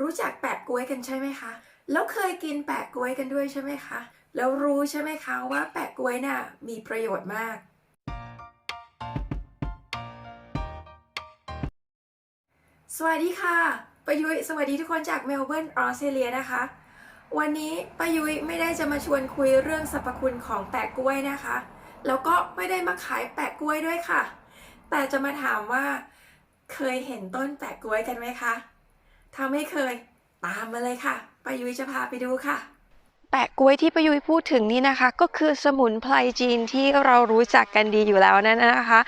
รู้จักแปะกล้วยกันใช่ไหมคะ แล้วเคยกินแปะกล้วยกันด้วยใช่ไหมคะ แล้วรู้ใช่ไหมคะว่าแปะกล้วยน่ะมีประโยชน์มาก สวัสดีค่ะประยุ้ยสวัสดีทุกคนจากเมลเบิร์นออสเตรเลียนะคะ วันนี้ประยุ้ยไม่ได้จะมาชวนคุยเรื่องสรรพคุณของแปะกล้วยนะคะ แล้วก็ไม่ได้มาขายแปะกล้วยด้วยค่ะ แต่จะมาถามว่าเคยเห็นต้นแปะกล้วยกันไหมคะ ถ้าไม่เคย ตามมาเลยค่ะปยุ้ยจะพาไปดูค่ะแปะกล้วยที่ประยุยพูดถึงนี่นะคะ ก็คือสมุนไพรจีนที่เรารู้จักกันดีอยู่แล้วนั่นนะคะ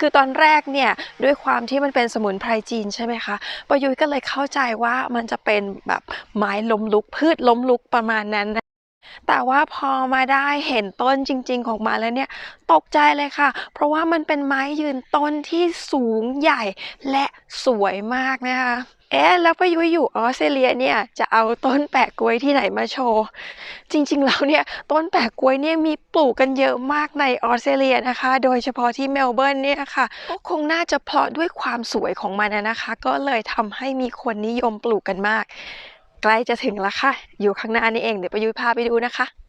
คือตอนแรกเนี่ยด้วยความที่มันเป็นสมุนไพรจีนใช่ไหมคะประยุยก็เลยเข้าใจว่ามันจะเป็นแบบไม้ล้มลุกพืชล้มลุกประมาณนั้นนะแต่ว่าพอมาได้เห็นต้นจริง ๆ ของมันแล้วเนี่ยตกใจเลยค่ะ เพราะว่ามันเป็นไม้ยืนต้นที่สูงใหญ่และสวยมากนะคะ เอ๊ะแล้วปยุยอยู่ออสเตรเลียเนี่ยจะเอาต้นแปะกล้วยที่ไหนมาโชว์ จริงๆแล้วเนี่ยต้นแปะกล้วยเนี่ยมีปลูกกันเยอะมากในออสเตรเลียนะคะ โดยเฉพาะที่เมลเบิร์นเนี่ยค่ะก็คงน่าจะเพราะด้วยความสวยของมันนะคะ ก็เลยทำให้มีคนนิยมปลูกกันมาก ใกล้จะถึงแล้วค่ะ อยู่ข้างหน้านี่เองเดี๋ยวประยุยพาไปดูนะคะ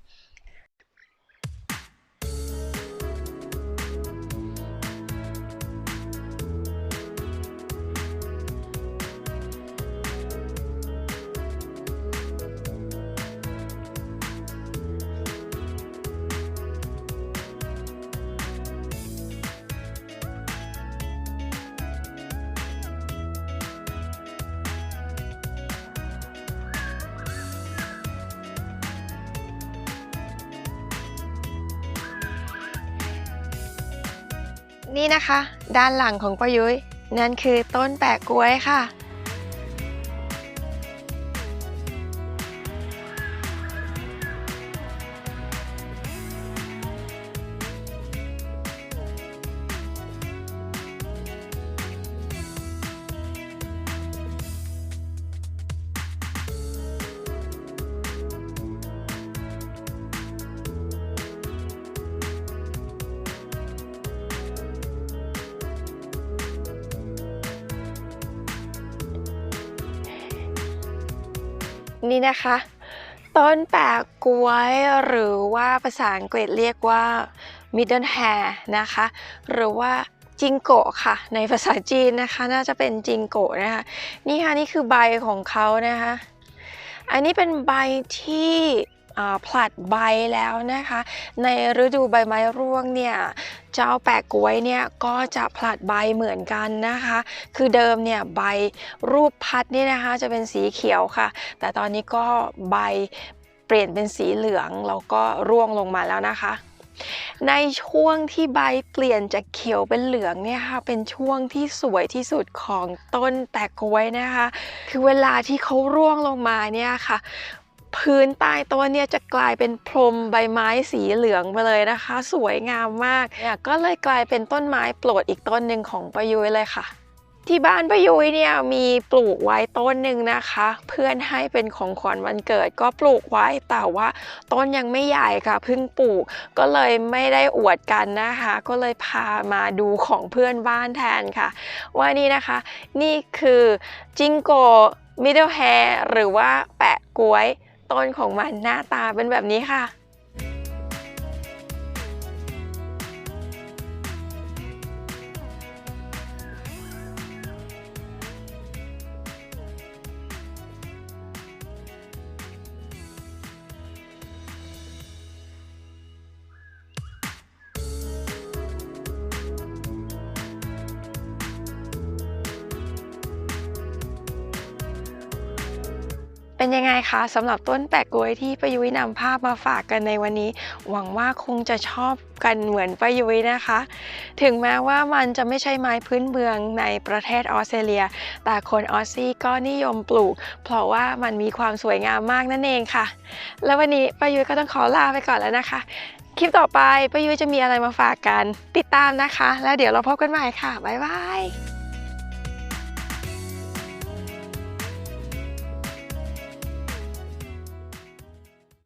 นี่นะคะ ด้านหลังของประยุ้ยนั่นคือต้นแปะกล้วยค่ะ นี่นะคะ ต้นแปะกล้วยหรือว่าภาษาอังกฤษเรียกว่า middle hair นะคะ หรือว่าจิงโกะค่ะ ในภาษาจีนนะคะ น่าจะเป็นจิงโกะนะคะ นี่ค่ะ นี่คือใบของเขานะคะ อันนี้เป็นใบที่ผลัดใบแล้วนะคะ ในฤดูใบไม้ร่วงเนี่ยเจ้าแปะกล้วยเนี่ยก็จะผลัดใบเหมือนกันนะคะ คือเดิมเนี่ยใบรูปพัดเนี่ยนะคะจะเป็นสีเขียวค่ะ แต่ตอนนี้ก็ใบเปลี่ยนเป็นสีเหลืองแล้วก็ร่วงลงมาแล้วนะคะในช่วงที่ใบเปลี่ยนจากเขียวเป็นเหลืองเนี่ยค่ะเป็นช่วงที่สวยที่สุดของต้นแปะกล้วยนะคะ คือเวลาที่เขาร่วงลงมาเนี่ยค่ะ พื้นใต้ต้นเนี่ยจะกลายเป็นพรมใบไม้สีเหลืองไปเลยนะคะ สวยงามมากเนี่ยก็เลยกลายเป็นต้นไม้โปรดอีกต้นหนึ่งของประยุยเลยค่ะ ที่บ้านประยุยเนี่ยมีปลูกไว้ต้นหนึ่งนะคะ เพื่อนให้เป็นของขวัญวันเกิดก็ปลูกไว้แต่ว่าต้นยังไม่ใหญ่ค่ะเพิ่งปลูก ก็เลยไม่ได้อวดกันนะคะ ก็เลยพามาดูของเพื่อนบ้านแทนค่ะ ว่านี่นะคะ นี่คือจิงโกมิดเดิลแฮร์หรือว่าแปะกล้วย ต้นของมันหน้าตาเป็นแบบนี้ค่ะ เป็นยังไงคะสำหรับต้นแปะกล้วยที่ประยุ้ยนำภาพมาฝากกันในวันนี้ หวังว่าคงจะชอบกันเหมือนประยุ้ยนะคะ ถึงแม้ว่ามันจะไม่ใช่ไม้พื้นเมืองในประเทศออสเตรเลีย แต่คนออสซี่ก็นิยมปลูก เพราะว่ามันมีความสวยงามมากนั่นเองค่ะ แล้ววันนี้ประยุ้ยก็ต้องขอลาไปก่อนแล้วนะคะ คลิปต่อไปประยุ้ยจะมีอะไรมาฝากกัน ติดตามนะคะ แล้วเดี๋ยวเราพบกันใหม่ค่ะบ๊ายบาย